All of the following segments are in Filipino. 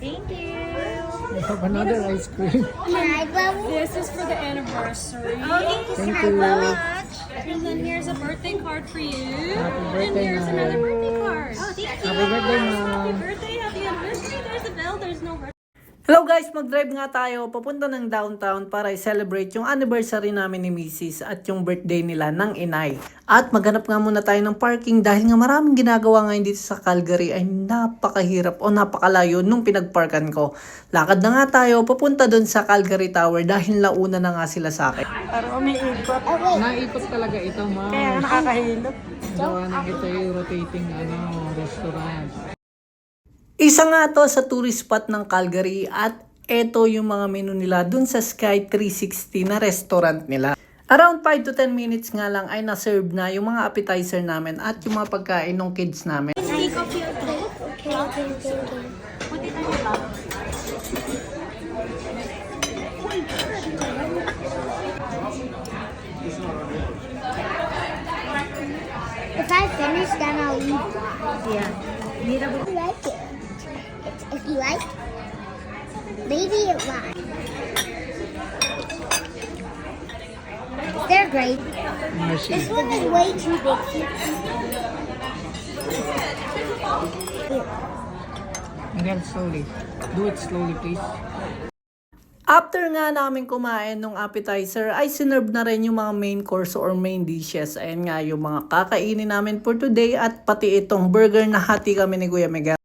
Thank you. I have another ice cream. Can I? This is for the anniversary. Oh, thank you so Thank you. much. And then here's a birthday card for you. Happy and birthday, here's Mom. another birthday card. Oh, thank you. Happy birthday, Happy birthday, happy anniversary. There's a bell, there's no birthday. Hello guys, mag-drive nga tayo papunta ng downtown para i-celebrate yung anniversary namin ni Mrs. at yung birthday nila ng inay. At maghanap nga muna tayo ng parking dahil nga maraming ginagawa ngayon dito sa Calgary ay napakahirap o napakalayo nung pinagparkan ko. Lakad na nga tayo papunta doon sa Calgary Tower dahil launa na nga sila sa akin. Parang umiikot. Naikot talaga ito, ma'am. Kaya nakakahilot. Gawa ito yung rotating ano, restaurant. Isa nga to sa tourist spot ng Calgary at eto yung mga menu nila dun sa Sky 360 na restaurant nila. Around 5 to 10 minutes nga lang ay na-serve na yung mga appetizer namin at yung mga pagkain ng kids namin. Take off your coat. Okay, okay, okay, okay. Put it on your. If I finish, then I'll leave. Yeah. You like it, if you like, maybe it will. They're great. Mercy. This one is way too big. Again, slowly. Do it slowly, please. After nga namin kumain ng appetizer, ay sinerve na rin yung mga main course or main dishes. Ayan nga yung mga kakainin namin for today at pati itong burger na hati kami ni Kuya Miguel.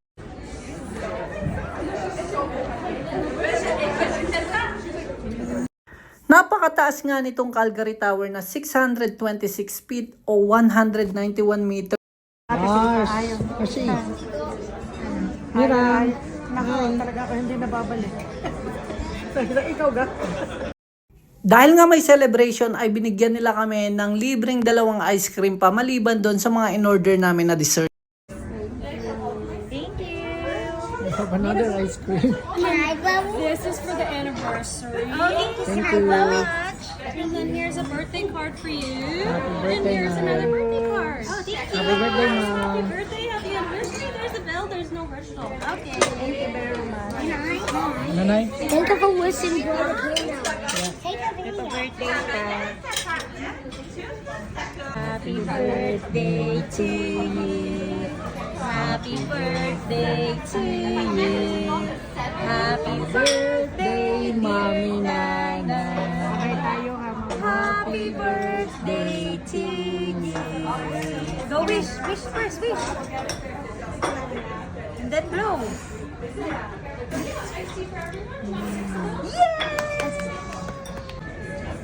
Napakataas nga nitong Calgary Tower na 626 feet o 191 meter. Mars. Mercy. Mira. Nako, talaga ako hindi nababalik. Ikaw ga? Dahil nga may celebration ay binigyan nila kami ng libreng dalawang ice cream pa maliban doon sa mga in-order namin na dessert. Another ice cream. Can I? This is for the anniversary. Oh, thank you Thank so you. much. And then here's a birthday card for you. Happy and birthday, here's Mom. another birthday card. Oh, thank you. Happy birthday, Happy birthday, happy anniversary. There's a bell, there's no virtual. Okay. Thank you very much. Can I? Nanay? Think of a wish and blow the candle. Take a video. Happy birthday to you. Happy birthday to you. Happy birthday, Mommy Nana. Happy birthday to you. Go wish, wish first, wish. And then blow.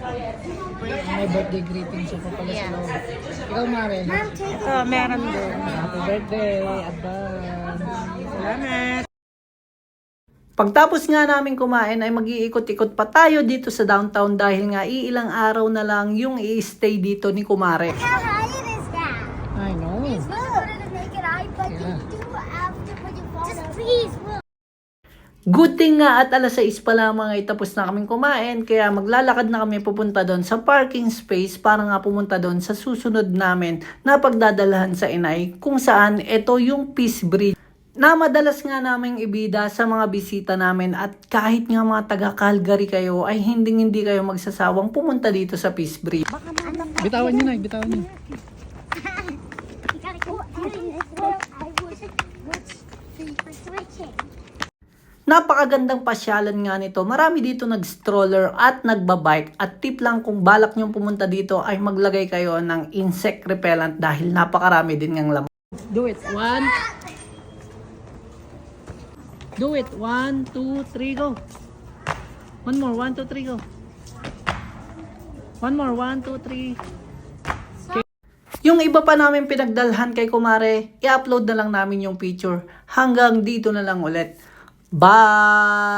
May birthday greetings ako pala sa loob. Ikaw, Mare. Take Ito, meron din. Happy birthday. Advance. Salamat. Pagtapos nga namin kumain ay mag-iikot-ikot pa tayo dito sa downtown dahil nga iilang araw na lang yung i-stay dito ni Kumare. How high is that? I know. Look. to make it high, but Yeah. you do after when you fall Just please, look. Good thing nga at alas 6 pa lamang ay tapos na kaming kumain kaya maglalakad na kami pupunta doon sa parking space para nga pumunta doon sa susunod namin na pagdadalahan sa inay kung saan ito yung Peace Bridge na madalas nga naming ibida sa mga bisita namin at kahit nga mga taga Calgary kayo ay hindi hindi kayo magsasawang pumunta dito sa Peace Bridge. Bitawan niyo na. Bitawan niyo. Napakagandang pasyalan nga nito. Marami dito nag-stroller at nagbabike. At tip lang kung balak nyo pumunta dito ay maglagay kayo ng insect repellent dahil napakarami din ng laman. Do it. One. Do it. One, two, three, go. One more. One, two, three, go. One more. One, two, three. Yung iba pa namin pinagdalhan kay Kumare, i-upload na lang namin yung picture. Hanggang dito na lang ulit. Bye!